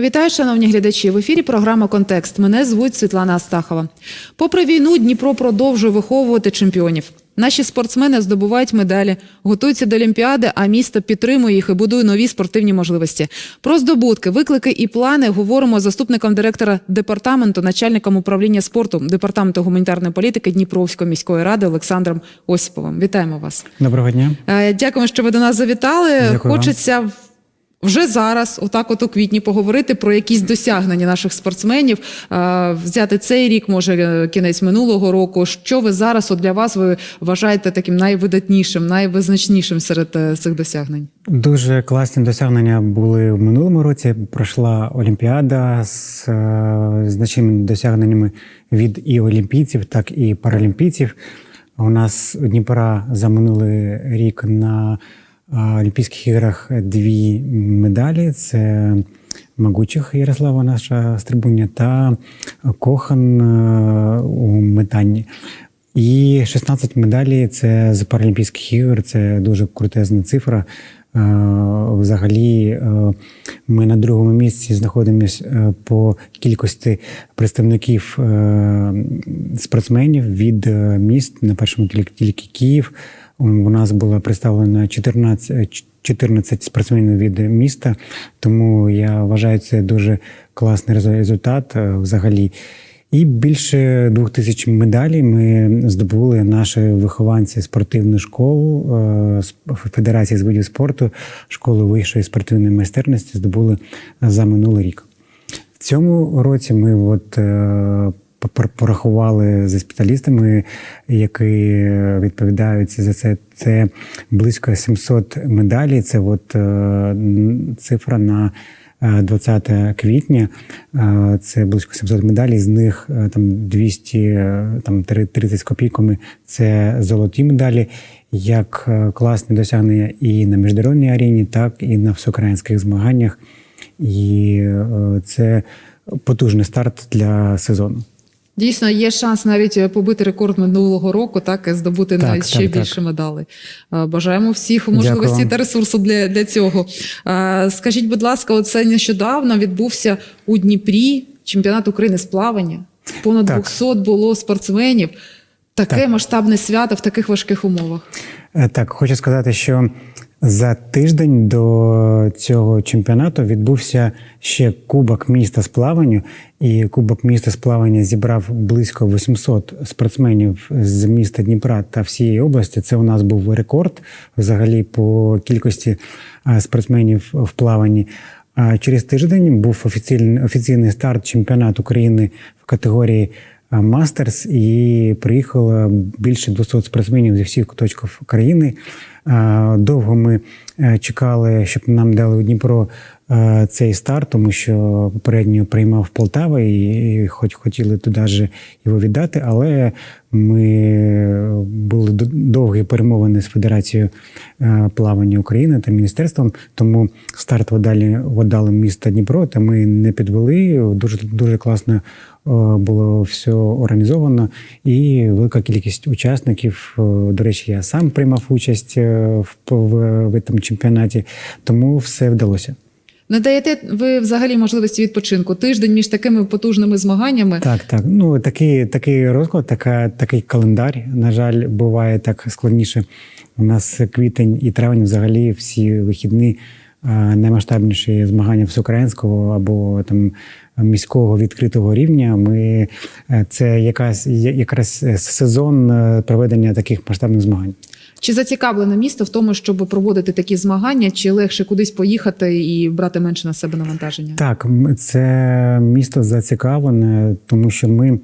Вітаю, шановні глядачі. В ефірі програма Контекст. Мене звуть Світлана Астахова. Попри війну, Дніпро продовжує виховувати чемпіонів. Наші спортсмени здобувають медалі, готуються до Олімпіади, а місто підтримує їх і будує нові спортивні можливості. Про здобутки, виклики і плани говоримо з заступником директора департаменту, начальником управління спорту департаменту гуманітарної політики Дніпровської міської ради Олександром Осіповим. Вітаємо вас. Доброго дня. Е, Дякуємо, що ви до нас завітали. Дякую. Хочеться вже зараз, отак, от у квітні, поговорити про якісь досягнення наших спортсменів. Е, Взяти цей рік, може е, кінець минулого року. Що ви зараз от для вас ви вважаєте таким найвидатнішим, найвизначнішим серед е, цих досягнень? Дуже класні досягнення були в минулому році. Пройшла Олімпіада з значними досягненнями від і олімпійців, так і паралімпійців. У нас Дніпра за минулий рік на Олімпійських іграх дві медалі: це Магучих Ярослава, наша стрибуння, та Кохан е, у метанні. І 16 медалей це з Паралімпійських ігор. Це дуже крутезна цифра. Е, Взагалі, е, ми на другому місці знаходимося по кількості представників спортсменів від міст. На першому тільки Київ. У нас було представлено 14, е, 14 спортсменів від міста, тому я вважаю це дуже класний результат е, взагалі. І більше двох тисяч медалей ми здобули наші вихованці спортивну школу е, Федерації з видів спорту, школи вищої спортивної майстерності здобули за минулий рік. В цьому році ми от, е, порахували зі спеціалістами, які відповідають за це. Це близько 700 медалей. Це от, е, цифра на е, 20 квітня. Е, Це близько 700 медалей. З них е, там 200, е, там 30 з копійками це золоті медалі. Як е, класні досягнення і на міжнародній арені, так і на всеукраїнських змаганнях. І е, це потужний старт для сезону. Дійсно, є шанс навіть е, побити рекорд минулого року, так і здобути Так, навіть ще так, так. більше медалей. Е, Бажаємо всіх можливості вам. та ресурсу для, для цього. Е, Скажіть, будь ласка, оце нещодавно відбувся у Дніпрі чемпіонат України з плавання. Понад Так. 200 було спортсменів. Таке Так. масштабне свято в таких важких умовах. Так, хочу сказати, що за тиждень до цього чемпіонату відбувся ще Кубок міста з плаванню, і Кубок міста з плавання зібрав близько 800 спортсменів з міста Дніпра та всієї області. Це у нас був рекорд взагалі по кількості спортсменів в плаванні. Через тиждень був офіційний, офіційний старт чемпіонату України в категорії Мастерс, і приїхало більше 200 спортсменів зі всіх куточків країни. Довго ми е, чекали, щоб нам дали у Дніпро цей старт, тому що попередньо приймав Полтава і хоч хотіли туди ж його віддати, але ми були довгі перемовини з Федерацією е, плавання України та міністерством. Тому старт видали, видали міста Дніпро, та ми не підвели. Дуже дуже класно е, було все організовано, і велика кількість учасників. Е, До речі, я сам приймав участь е, в, в, в цьому чемпіонаті, тому все вдалося. Не даєте ви взагалі можливості відпочинку? Тиждень між такими потужними змаганнями. Так, так. Ну такий, такий розклад, така, такий календар. На жаль, буває так складніше. У нас квітень і травень взагалі всі вихідні наймасштабніші змагання всеукраїнського або там міського відкритого рівня. Ми е, це якась якраз сезон е, проведення таких масштабних змагань. Чи зацікавлене місто в тому, щоб проводити такі змагання, чи легше кудись поїхати і брати менше на себе навантаження? Так, це місто зацікавлене, тому що ми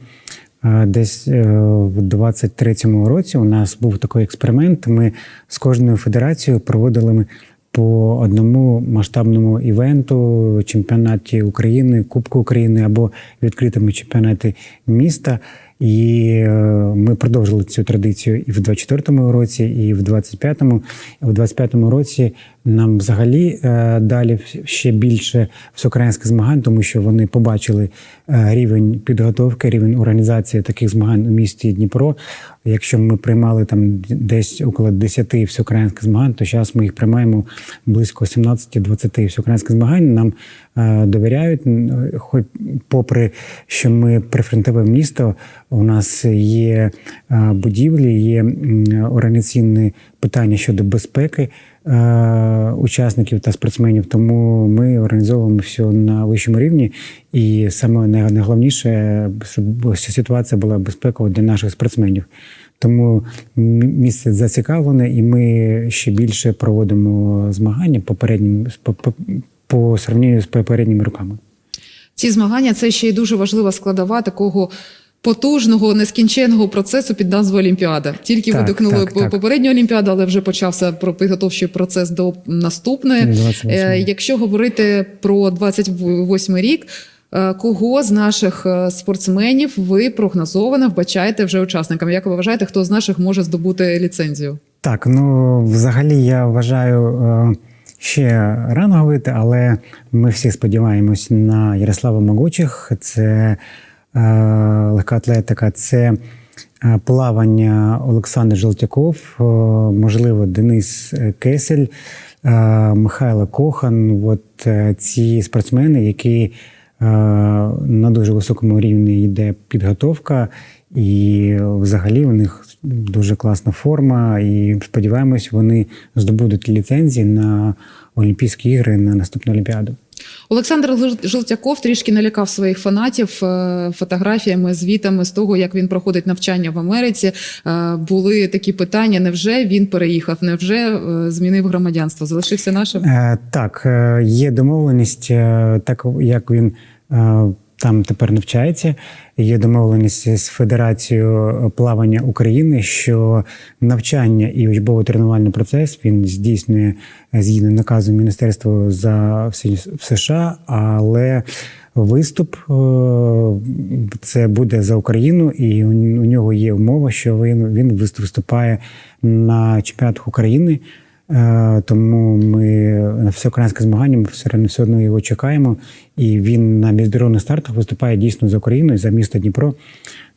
е, десь е, в 23-му році у нас був такий експеримент. Ми з кожною федерацією проводили по одному масштабному івенту, чемпіонаті України, Кубку України або відкритому чемпіонаті міста. І е, ми продовжили цю традицію і в 24-му році, і в 25-му. В 25-му році нам взагалі е, далі ще більше всеукраїнських змагань, тому що вони побачили е, рівень підготовки, рівень організації таких змагань у місті Дніпро. Якщо ми приймали там десь около 10 всеукраїнських змагань, то зараз ми їх приймаємо близько 17-20 всеукраїнських змагань. Нам е, довіряють, Н- хоч попри що ми прифронтове місто, у нас є е, будівлі, є е, організаційні питання щодо безпеки е, учасників та спортсменів. Тому ми організовуємо все на вищому рівні. І саме найголовніше, щоб ситуація була безпекова для наших спортсменів. Тому місце зацікавлене, і ми ще більше проводимо змагання попереднім по, по, по сравненню з попередніми роками. Ці змагання це ще й дуже важлива складова такого. Потужного нескінченного процесу під назвою Олімпіада. Тільки Так, видихнули так, так. попередню Олімпіаду, але вже почався про підготовчий процес до наступної. 28. Е, Якщо говорити про 28 рік, е, кого з наших е, спортсменів ви прогнозовано вбачаєте вже учасниками? Як ви вважаєте, хто з наших може здобути ліцензію? Так, ну взагалі я вважаю ще рано говорити, але ми всі сподіваємось на Ярослава Могучих. Це легка атлетика, це е, плавання Олександр Желтяков, е, можливо, Денис е, Кесель, е, Михайло Кохан. От е, ці спортсмени, які е, на дуже високому рівні йде підготовка, і взагалі у них дуже класна форма. І сподіваємось, вони здобудуть ліцензії на Олімпійські ігри на наступну Олімпіаду. Олександр Жил- Жилтяков трішки налякав своїх фанатів е, фотографіями, звітами з того, як він проходить навчання в Америці. Е, Були такі питання: невже він переїхав? Невже е, змінив громадянство? Залишився нашим? Так, є домовленість, так як він там тепер навчається. Є домовленість з Федерацією плавання України, що навчання і учбово-тренувальний процес він здійснює згідно наказу Міністерства за США, але виступ е, це буде за Україну, і у нього є умова, що він, він виступає на чемпіонатах України. Е, Тому ми на всеукраїнське змагання ми все одно все одно його чекаємо. І він на міжнародних стартах виступає дійсно за Україну і за місто Дніпро.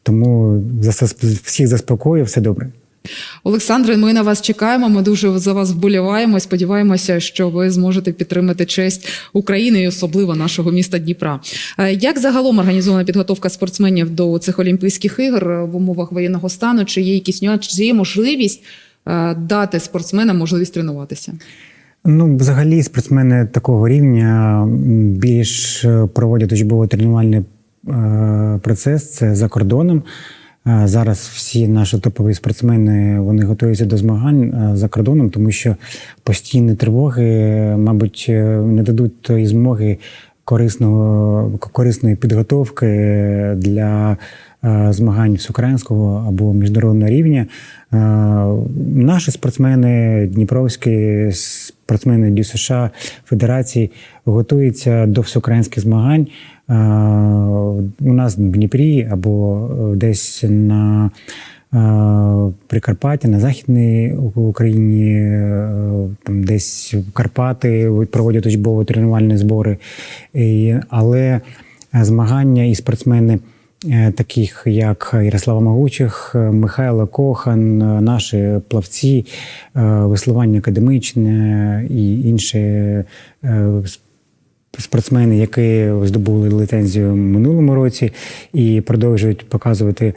Тому всіх заспокоює, все добре. Олександре, ми на вас чекаємо. Ми дуже за вас вболіваємо. Сподіваємося, що ви зможете підтримати честь України і особливо нашого міста Дніпра. Е, Як загалом організована підготовка спортсменів до цих Олімпійських ігор в умовах воєнного стану? Чи є якісь нюанси, чи є можливість дати спортсменам можливість тренуватися? Ну, взагалі, спортсмени такого рівня більш е, проводять учбово-тренувальний е, процес це за кордоном. Е, Зараз всі наші топові спортсмени вони готуються до змагань е, за кордоном, тому що постійні тривоги, е, мабуть, е, не дадуть тої змоги корисного, корисної підготовки для е, змагань всеукраїнського або міжнародного рівня. Е, Наші спортсмени, дніпровські спортсмени ДЮСШ Федерації готуються до всеукраїнських змагань. Е, У нас в Дніпрі або е, десь на е, Прикарпатті, на Західній Україні, е, там десь в Карпати проводять учбово-тренувальні збори. Але змагання і спортсмени. Е, Таких як Ярослава Могучих, е, Михайло Кохан, е, наші плавці, веслування академичне і інші спортсмени, які здобули ліцензію в минулому році і продовжують показувати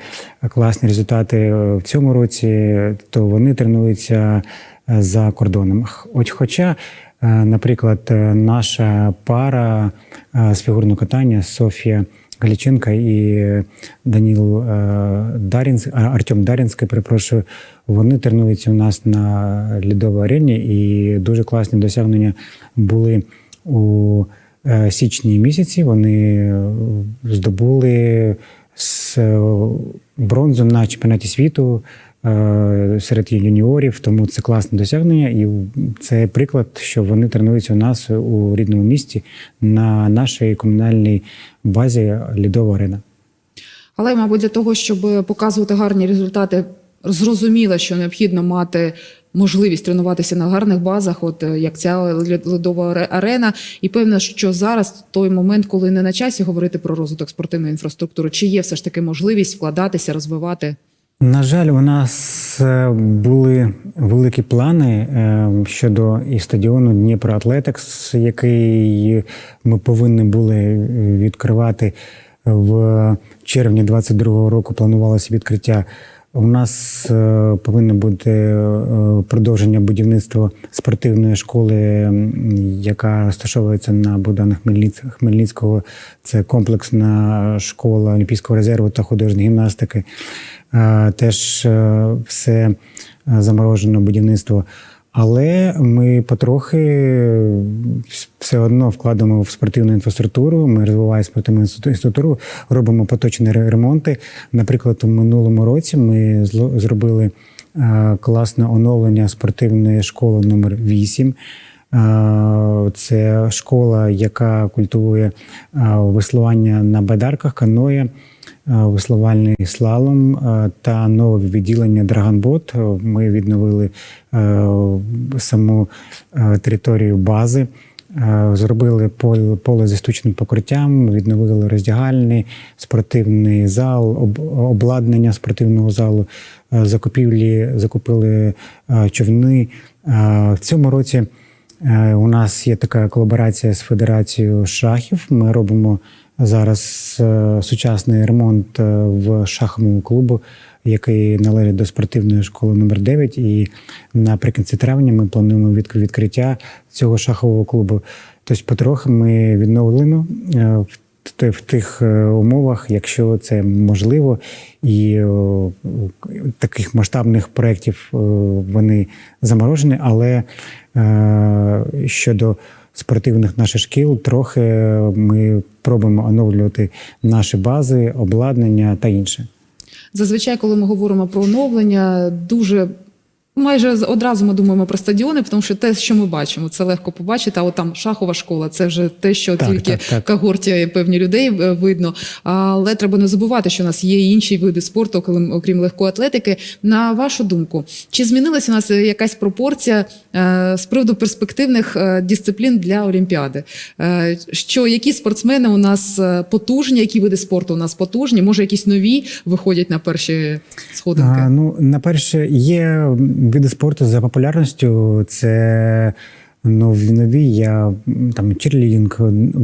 класні результати в цьому році, то вони тренуються за кордоном. От хоча, наприклад, наша пара з фігурного катання Софія Галіченка і Даніл е, Дарінський, Артем Дарінський, перепрошую, вони тренуються у нас на льодовій арені, і дуже класні досягнення були у е, січні місяці. Вони е, здобули е, бронзу на чемпіонаті світу е, серед юніорів, тому це класне досягнення, і це приклад, що вони тренуються у нас у рідному місті на нашій комунальній базі Лідова арена. Але, мабуть, для того, щоб показувати гарні результати, зрозуміло, що необхідно мати можливість тренуватися на гарних базах, от е, як ця льодова арена. І певно, що зараз той момент, коли не на часі говорити про розвиток спортивної інфраструктури, чи є все ж таки можливість вкладатися, розвивати. На жаль, у нас е, були великі плани е, щодо і стадіону Дніпро Атлетикс, який ми повинні були відкривати в червні 22-го року. Планувалося відкриття. У нас е, повинно бути е, продовження будівництва спортивної школи, яка розташовується на Богдана Хмельницького. Це комплексна школа Олімпійського резерву та художньої гімнастики. Е, Теж все заморожено будівництво. Але ми потрохи все одно вкладемо в спортивну інфраструктуру. Ми розвиваємо спортивну інфраструктуру, робимо поточні ремонти. Наприклад, у минулому році ми зробили е, класне оновлення спортивної школи номер 8. Е, Це школа, яка культивує е, веслування на байдарках, каноє, е, веслувальний слалом е, та нове відділення Драгонбот. Е, Ми відновили е, саму е, територію бази. Е, Зробили поле, зі штучним покриттям, відновили роздягальний, спортивний зал, об, обладнання спортивного залу, е, закупівлі, закупили е, човни. Е, В цьому році е, у нас є така колаборація з Федерацією шахів. Ми робимо зараз е, сучасний ремонт е, в шаховому клубу, який належить до спортивної школи номер 9 І наприкінці травня ми плануємо відкриття цього шахового клубу. Тобто, потрохи ми відновлюємо е, в в тих умовах, якщо це можливо, і таких масштабних проєктів вони заморожені, але щодо спортивних наших шкіл, трохи ми пробуємо оновлювати наші бази, обладнання та інше. Зазвичай, коли ми говоримо про оновлення, дуже майже одразу ми думаємо про стадіони, тому що те, що ми бачимо, це легко побачити. А от там шахова школа, це вже те, що Так, тільки так, так. в когорті певні людей е, видно. Але треба не забувати, що у нас є інші види спорту, окрім, окрім легкої атлетики. На вашу думку, чи змінилася у нас якась пропорція е, з приводу перспективних е, дисциплін для Олімпіади? Що які спортсмени у нас потужні, які види спорту у нас потужні? Може, якісь нові виходять на перші сходинки? А, ну, на перше, є види спорту за популярністю. Це нові нові. Я там черлідінг,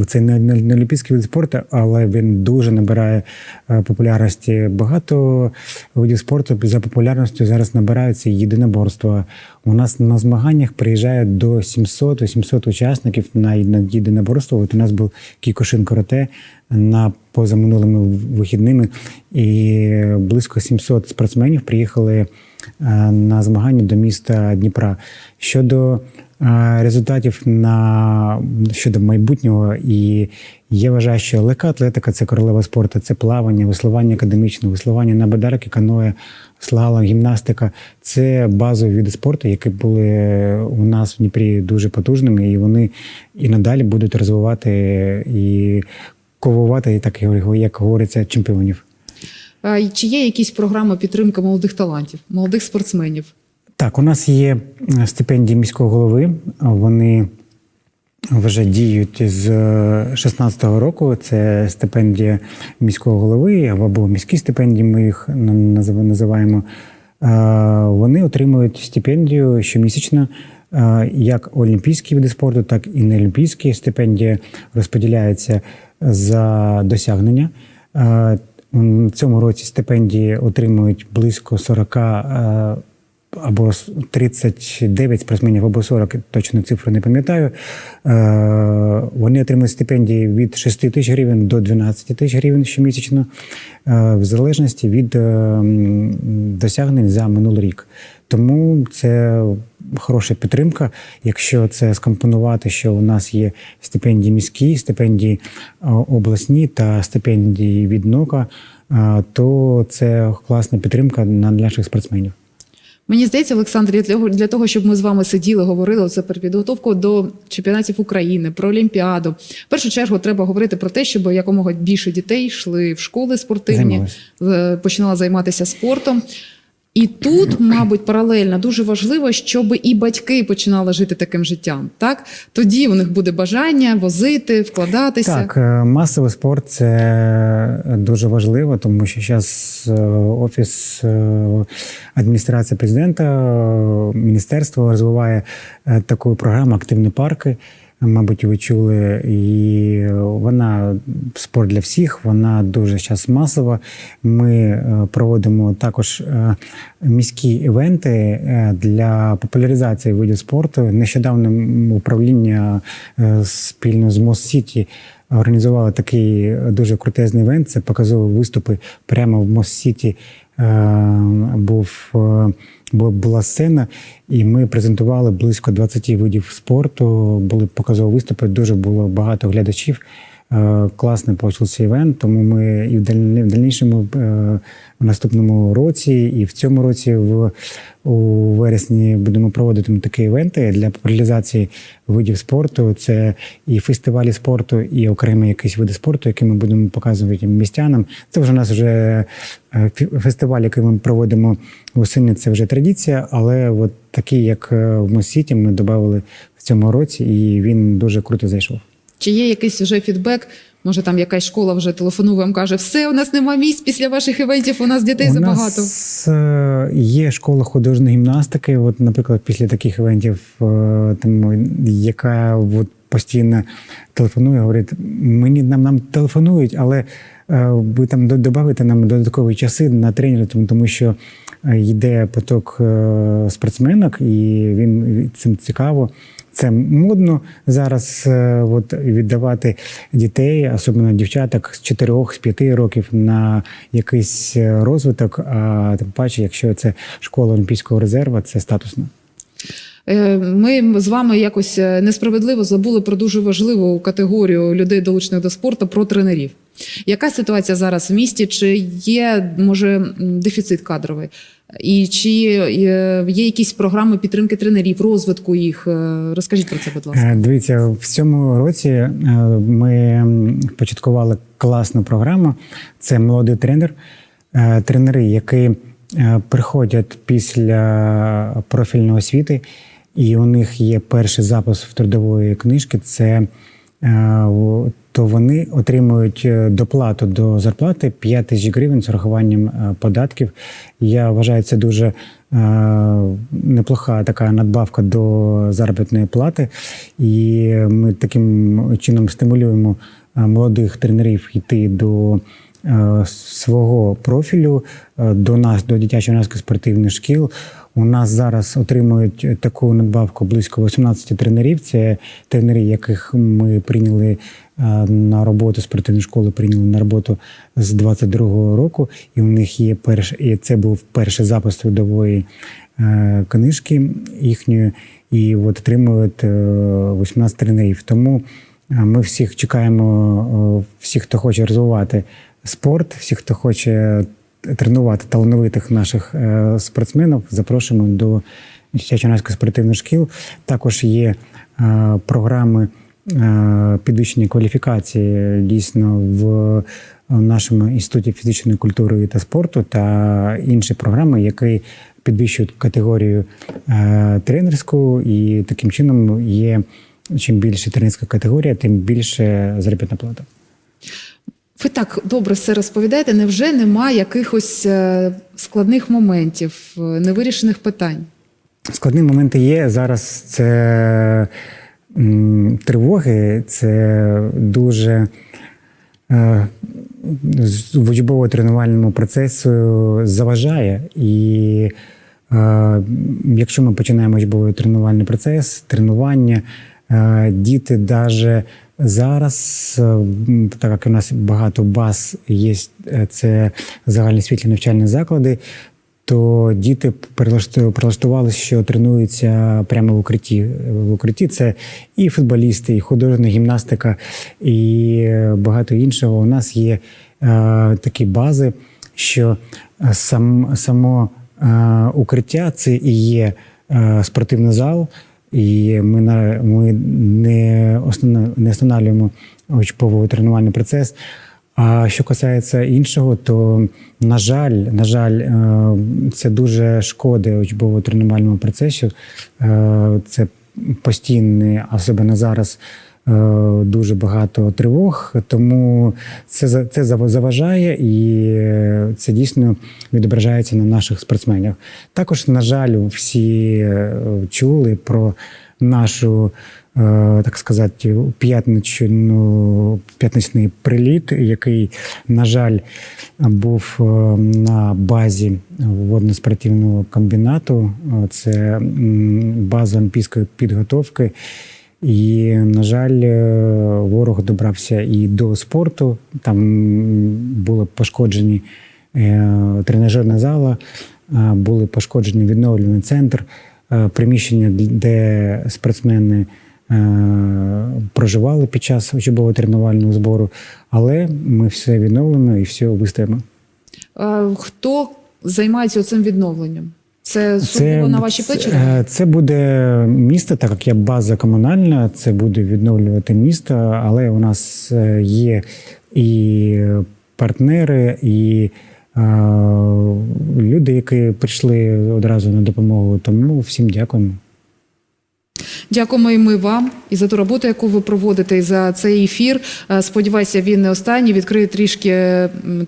це не, не, не олімпійський вид спорту, але він дуже набирає е, популярності. Багато видів спорту за популярністю зараз набираються єдиноборства. У нас на змаганнях приїжджає до 700-800 учасників на, єдиноборство. От у нас був кікошин карате на позаминулими вихідними, і близько 700 спортсменів приїхали е, на змагання до міста Дніпра. Щодо результатів на щодо майбутнього, і я вважаю, що легка атлетика це королева спорту, це плавання, веслування академічне, веслування на бедарки, каное, слалом, гімнастика. Це базові види спорту, які були у нас в Дніпрі дуже потужними, і вони і надалі будуть розвивати і ковувати, так як говориться, чемпіонів. Чи є якісь програми підтримки молодих талантів, молодих спортсменів? Так, у нас є е, стипендії міського голови. Вони вже діють з 16-го року. Це стипендія міського голови або міські стипендії. Ми їх називаємо. Е, Вони отримують стипендію щомісячно. е, Як олімпійські види спорту, так і неолімпійські. Стипендія розподіляється за досягнення. Е, В цьому році стипендії отримують близько 40 е, або с- 39 спортсменів, або 40, точно цифру не пам'ятаю. Е, Вони отримують стипендії від 6 тисяч гривень до 12 тисяч гривень щомісячно, е, в залежності від е, досягнень за минулий рік. Тому це хороша підтримка. Якщо це скомпонувати, що у нас є стипендії міські, стипендії обласні та стипендії від НОКа, то це класна підтримка для наших спортсменів. Мені здається, Олександр, для того, для того, щоб ми з вами сиділи, говорили це про підготовку до чемпіонатів України, про Олімпіаду. В першу чергу треба говорити про те, щоб якомога більше дітей йшли в школи спортивні, Займалися. е, починала займатися спортом. І тут, мабуть, паралельно дуже важливо, щоб і батьки починали жити таким життям. Так тоді у них буде бажання возити, вкладатися. Так, е, масовий спорт це дуже важливо, тому що зараз офіс е, адміністрації президента, е, міністерство розвиває е, таку програму Активні парки. Мабуть, ви чули, і вона спорт для всіх, вона дуже зараз масова. Ми е, проводимо також е, міські івенти е, для популяризації видів спорту. Нещодавно управління спільно з Мост Сіті організували такий дуже крутезний івент. Це показові виступи прямо в Мост Сіті. Був бу- була сцена, і ми презентували близько 20 видів спорту. Були показові виступи. Дуже було багато глядачів. Е, Класний получився івент, тому ми і в дальні- дальнішому е, в наступному році, і в цьому році, в у вересні, будемо проводити такі івенти для популяризації видів спорту. Це і фестивалі спорту, і окремі якісь види спорту, які ми будемо показувати містянам. Це вже у нас вже е, фестиваль, який ми проводимо восени. Це вже традиція, але от такий, як в Мосіті, ми додали в цьому році, і він дуже круто зайшов. Чи є якийсь вже фідбек? Може, там якась школа вже телефонує вам каже, все, у нас нема місць після ваших івентів, у нас дітей У забагато. нас е, є школа художньої гімнастики. От, наприклад, після таких івентів, е, там, яка от, постійно телефонує, говорить: мені нам, нам телефонують, але е, ви там додавите нам додаткові часи на тренера, тому, тому що йде поток спортсменок, і він цим цікаво. Це модно зараз е, от, віддавати дітей, особливо дівчаток з 4 з 5 років на якийсь е, розвиток. А тим паче, якщо це школа Олімпійського резерву, це статусно. Е, Ми з вами якось несправедливо забули про дуже важливу категорію людей, долучених до спорту, про тренерів. Яка ситуація зараз в місті? Чи є може дефіцит кадровий? І чи є якісь програми підтримки тренерів, розвитку їх? Е, Розкажіть про це, будь ласка. Е, Дивіться, в цьому році е, ми початкували класну програму. Це молодий тренер, тренери, які приходять після профільної освіти, і у них є перший запис в трудової книжки. Це то вони отримують е, доплату до зарплати 5 тисяч гривень з урахуванням е, податків. Я вважаю, це дуже е, неплоха така надбавка до заробітної плати, і ми таким чином стимулюємо е, молодих тренерів йти до е, свого профілю е, до нас, до дитячо-юнацьких спортивних шкіл. У нас зараз отримують таку надбавку близько 18 тренерів. Це тренери, яких ми прийняли е, на роботу спортивної школи, прийняли на роботу з 22-го року. І у них є перш, і це був перший запис трудової е, книжки їхньої, і от отримують е, 18 тренерів. Тому е, ми всіх чекаємо, е, всіх, хто хоче розвивати спорт, всіх, хто хоче тренувати талановитих наших е, спортсменів, запрошуємо до дитячо-юнацьких спортивних шкіл. Також є е, програми е, підвищення кваліфікації дійсно в нашому інституті фізичної культури та спорту та інші програми, які підвищують категорію тренерську, і таким чином є чим більше тренерська категорія, тим більше заробітна плата. Ви так добре все розповідаєте. Невже нема якихось е, складних моментів, е, невирішених питань? Складні моменти є. Зараз це тривоги, це дуже е, в учбово-тренувальному процесу заважає. І якщо ми починаємо учбовий тренувальний процес, тренування, діти навіть зараз, е, так як у нас багато баз є, е, це загальні світлі навчальні заклади, то діти прилашту- прилаштувалися, що тренуються прямо в укритті. В укритті це і футболісти, і художня гімнастика, і багато іншого. У нас є е, такі бази, що сам, само укриття це і є спортивний зал. І ми, на, ми не, основне не останавливаємо очповий тренувальний процес. А що касається іншого, то на жаль, на жаль, е, це дуже шкоди учбово-тренувальному процесу. Е, Це постійний, особливо зараз. Е, Дуже багато тривог, тому це це зав- заважає і це дійсно відображається на наших спортсменах. Також, на жаль, всі е, чули про нашу, е, так сказати, п'ятничну, п'ятничний приліт, який, на жаль, був на базі водно-спортивного комбінату. Це база олімпійської підготовки. І, на жаль, е, ворог добрався і до спорту. Там були пошкоджені е, тренажерна зала, е, були пошкоджені відновлювальний центр, приміщення, де спортсмени проживали під час учбово-тренувального збору. Але ми все відновимо і все виставимо. Е, Хто займається цим відновленням? Це сугубо на ваші плечі? Це, це буде місто, так як я база комунальна, це буде відновлювати місто, але у нас е, є і партнери, і е, люди, які прийшли одразу на допомогу. Тому всім дякуємо. Дякуємо і ми вам і за ту роботу, яку ви проводите, і за цей ефір. Е, Сподіваюся, він не останній. Відкриє трішки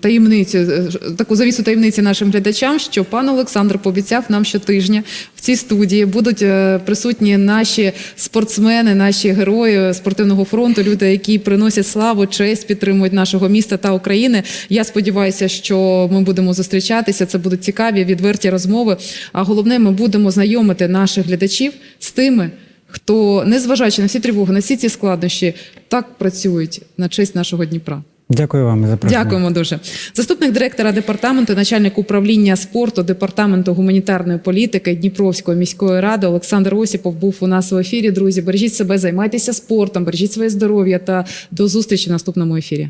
таємницю, е, таку завісу таємниці нашим глядачам, що пан Олександр пообіцяв нам щотижня в цій студії будуть е, присутні наші спортсмени, наші герої спортивного фронту, люди, які приносять славу, честь, підтримують нашого міста та України. Я сподіваюся, що ми будемо зустрічатися. Це будуть цікаві, відверті розмови. А головне, ми будемо знайомити наших глядачів з тими, хто, незважаючи на всі тривоги, на всі ці складнощі, так працюють на честь нашого Дніпра. Дякую вам за запрошення. Дякуємо дуже. Заступник директора департаменту, начальник управління спорту департаменту гуманітарної політики Дніпровської міської ради Олександр Осіпов був у нас в ефірі. Друзі, бережіть себе, займайтеся спортом, бережіть своє здоров'я та до зустрічі в наступному ефірі.